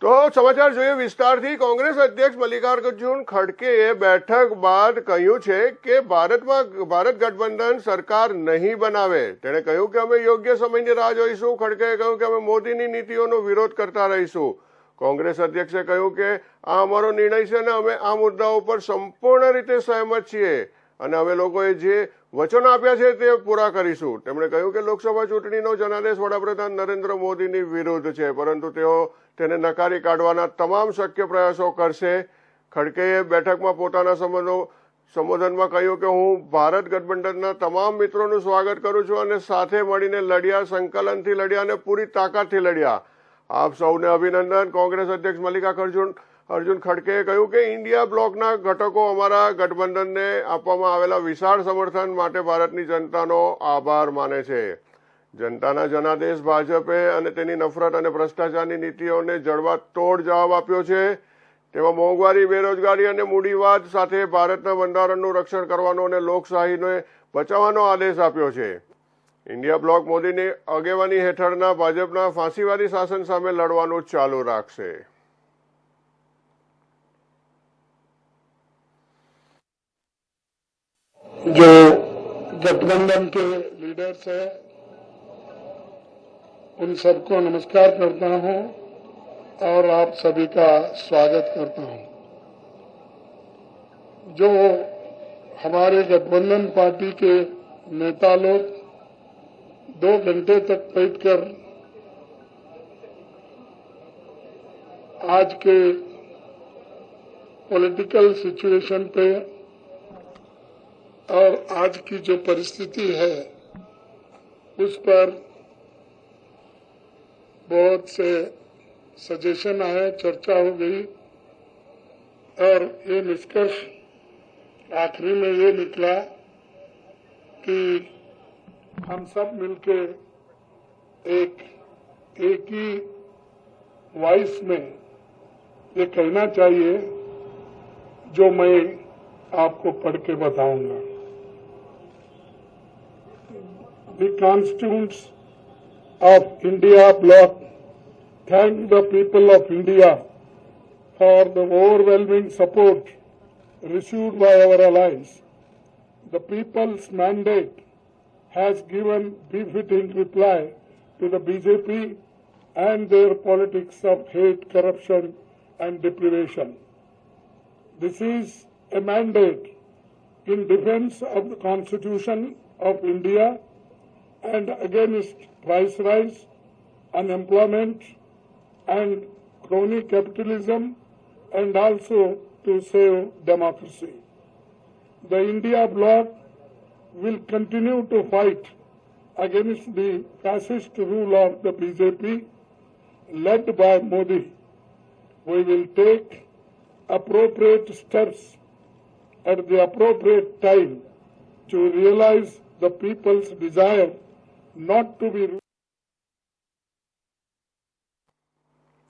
તો સમાચાર જોઈએ વિસ્તારથી કોંગ્રેસ અધ્યક્ષ મલિકાર કજુન ખડકે એ બેઠક બાદ કહ્યું છે કે ભારતમાં ભારત ગઠબંધન સરકાર નહી બનાવે તેણે કહ્યું કે અમે યોગ્ય સમયની રાહ જોઈશું ખડકે કહ્યું કે અમે મોદીની નીતિઓનો વિરોધ કરતા રહીશું કોંગ્રેસ અધ્યક્ષે કહ્યું કે આ અમારો નિર્ણય છે અને અમે આ મુદ્દાઓ પર સંપૂર્ણ રીતે સહમત છીએ અને હવે લોકોએ જે વચન આપ્યા છે તે પૂરા કરીશું તેમણે કહ્યું કે લોકસભા ચૂંટણીનો જનાદેશ વડાપ્રધાન નરેન્દ્ર મોદીની વિરુદ્ધ છે પરંતુ તેઓ તેને નકારી કાઢવાના તમામ શક્ય પ્રયાસો કરશે ખડકેએ બેઠકમાં પોતાના સંબંધો સંબોધનમાં કહ્યું કે હું ભારત ગઠબંધનના તમામ મિત્રોનું સ્વાગત કરું છું અને સાથે મળીને લડ્યા સંકલનથી લડ્યા અને પૂરી તાકાતથી લડ્યા આપ સૌને અભિનંદન કોંગ્રેસ અધ્યક્ષ મલ્લિકા અર્જુન અર્જુન ખડકેએ કહ્યું કે ઇન્ડિયા બ્લોકના ઘટકો અમારા ગઠબંધનને આપવામાં આવેલા વિશાળ સમર્થન માટે ભારતની જનતાનો આભાર માને છે જનતાના જનાદેશ ભાજપે અને તેની નફરત અને ભ્રષ્ટાચારની નીતિઓને જળવા તોડ જવાબ આપ્યો છે તેમાં મોંઘવારી બેરોજગારી અને મૂડીવાદ સાથે ભારતના બંધારણનું રક્ષણ કરવાનો અને લોકશાહીને બચાવવાનો આદેશ આપ્યો છે ઇન્ડિયા બ્લોક મોદીની આગેવાની હેઠળના ભાજપના ફાંસીવાદી શાસન સામે લડવાનું ચાલુ રાખશે जो गठबंधन के लीडर्स है उन सबको नमस्कार करता हूं और आप सभी का स्वागत करता हूं जो हमारे गठबंधन पार्टी के नेता लोग दो घंटे तक बैठकर आज के पॉलिटिकल सिचुएशन पे और आज की जो परिस्थिति है उस पर बहुत से सजेशन आए चर्चा हो गई और ये निष्कर्ष आखिरी में ये निकला कि हम सब मिलके एक एक ही वॉइस में ये कहना चाहिए जो मैं आपको पढ़ के बताऊंगा the constituents of India bloc thank the people of India for the overwhelming support received by our allies. The people's mandate has given befitting reply to the BJP and their politics of hate, corruption and deprivation. This is a mandate in defense of the Constitution of India and against price rise, unemployment and crony capitalism and also to save democracy. The India bloc will continue to fight against the fascist rule of the BJP led by Modi. We will take appropriate steps at the appropriate time to realize the people's desire not to be